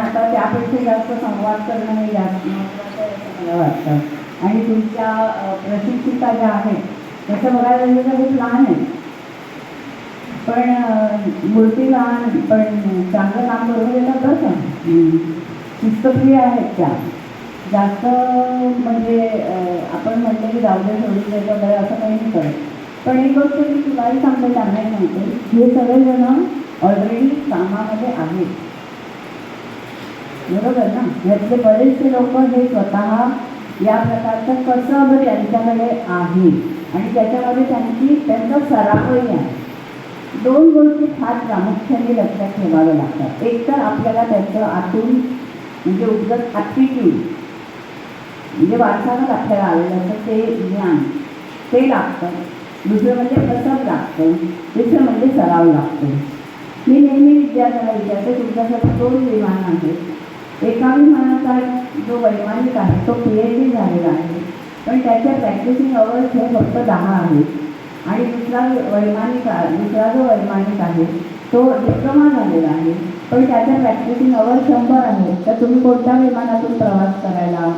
आता त्यापेक्षा जास्त संवाद करणं हे जास्त महत्त्वाचं आहे असं मला वाटतं. आणि तुमच्या प्रशिक्षिका ज्या आहेत तसं बघायला गेलं तर खूप लहान आहे पण मूर्ती लहान पण चांगलं काम करून येतात बरं का. शिस्तप्रिय आहेत त्या. जास्त म्हणजे आपण म्हणतो की जाऊदे सोडून द्यायचं वगैरे असं काही नाही करत. पण एक गोष्ट मी तुलाही सांगते त्यांनाही सांगते. हे सगळेजण ऑलरेडी कामामध्ये आहेत. बरोबर ना? यातले बरेचसे लोक हे स्वतः या प्रकारचं कसब त्यांच्याकडे आहे. आणि त्याच्यामध्ये त्यांची त्यांचा सरावही आहे. दोन गोष्टी फार प्रामुख्याने लक्षात ठेवाव्या लागतात. एक तर आपल्याला त्याचं आतून म्हणजे उपजत ॲप्टिट्यूड म्हणजे वारसावर आपल्याला आलेलं असतं ते ज्ञान ते लागतं. दुसरं म्हणजे कसब लागतं. तिसरं म्हणजे सराव लागतो. मी नेहमी विद्यार्थ्यांना विचारते तुमच्यासाठी दोन विमान आहेत एका विमानाचा जो वैमानिक आहे तो पी एच डी झालेला आहे. पण त्याच्या प्रॅक्टिसिंग अवर्स हे फक्त दहा आहेत. आणि दुसरा वैमानिक दुसरा जो वैमानिक आहे तो डिप्लोमा झालेला आहे. पण त्याच्या प्रॅक्टिसिंग अवर शंभर आहे तर तुम्ही कोणत्या विमानातून प्रवास करायला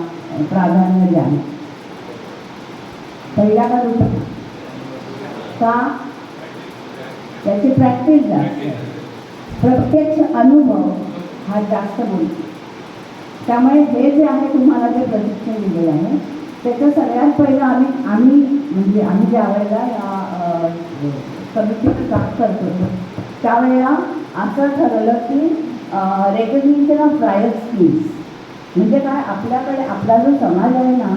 प्राधान्य द्याल? पहिला का दुसरा? का? त्याची प्रॅक्टिस जास्त प्रत्यक्ष अनुभव हा जास्त बोलतो. त्यामुळे हे जे आहे तुम्हाला जे प्रशिक्षण दिलेलं आहे त्याचं सगळ्यात पहिलं आम्ही आम्ही म्हणजे आम्ही ज्या वेळेला या समितीची काम करत होतो त्यावेळेला असं ठरवलं की रेकग्निशन ऑफ प्रायर स्किल्स म्हणजे काय? आपल्याकडे आपला जो समाज आहे ना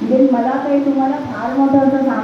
म्हणजे मला काही तुम्हाला फार मोठं असं सांग